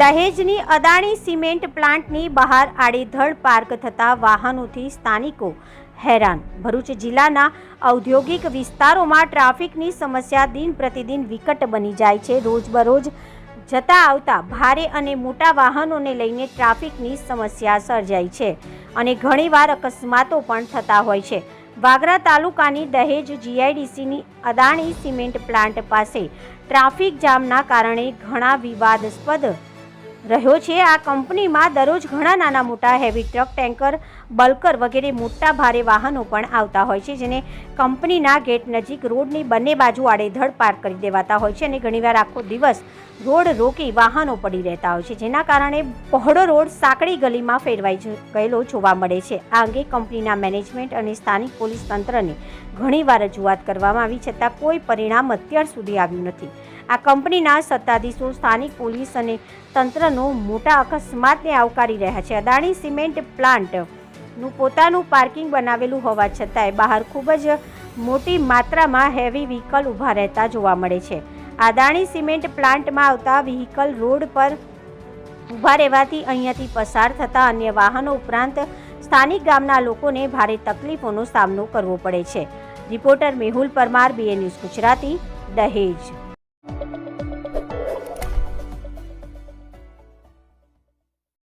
દહેજની Adani cement પ્લાન્ટની બહાર આડેધડ પાર્ક થતા વાહનોથી સ્થાનિકો હેરાન. ભરૂચ જિલ્લાના ઔદ્યોગિક વિસ્તારોમાં ટ્રાફિકની સમસ્યા દિન પ્રતિદિન વિકટ બની જાય છે. રોજબરોજ જતા આવતા ભારે અને મોટા વાહનોને લઈને ટ્રાફિકની સમસ્યા સર્જાય છે અને ઘણીવાર અકસ્માતો પણ થતા હોય છે. વાગરા તાલુકાની દહેજ જીઆઈડીસીની અદાણી સિમેન્ટ પ્લાન્ટ પાસે ટ્રાફિક જામના કારણે ઘણા વિવાદાસ્પદ રહ્યો છે. આ કંપનીમાં દરરોજ ઘણા નાના મોટા હેવી ટ્રક ટેન્કર બલ્કર વગેરે મોટા ભારે વાહનો પણ આવતા હોય છે, જેને કંપનીના ગેટ નજીક રોડની બંને બાજુ આડેધડ પાર્ક કરી દેવાતા હોય છે અને ઘણીવાર આખો દિવસ રોડ રોકી વાહનો પડી રહેતા હોય છે, જેના કારણે પહોળો રોડ સાંકડી ગલીમાં ફેરવાઈ ગયેલો જોવા મળે છે. આ અંગે કંપનીના મેનેજમેન્ટ અને સ્થાનિક પોલીસ તંત્રને ઘણીવાર રજૂઆત કરવામાં આવી, છતાં કોઈ પરિણામ અત્યાર સુધી આવ્યું નથી. આ કંપનીના સત્તાધીશો સ્થાનિક પોલીસ અને તંત્રનો મોટા અકસ્માતને આવકારી રહ્યા છે. અદાણી સિમેન્ટ પ્લાન્ટનું પોતાનું પાર્કિંગ બનાવેલું હોવા છતાંય બહાર ખૂબ જ મોટી માત્રામાં હેવી વ્હીકલ ઊભા રહેતા જોવા મળે છે. અદાણી સિમેન્ટ પ્લાન્ટમાં આવતા વ્હીકલ રોડ પર ઊભા રહેવાથી અહીંયાથી પસાર થતા અન્ય વાહનો ઉપરાંત સ્થાનિક ગામના લોકોને ભારે તકલીફોનો સામનો કરવો પડે છે. Reporter Mehul Parmar BA news Gujarati, Dahej.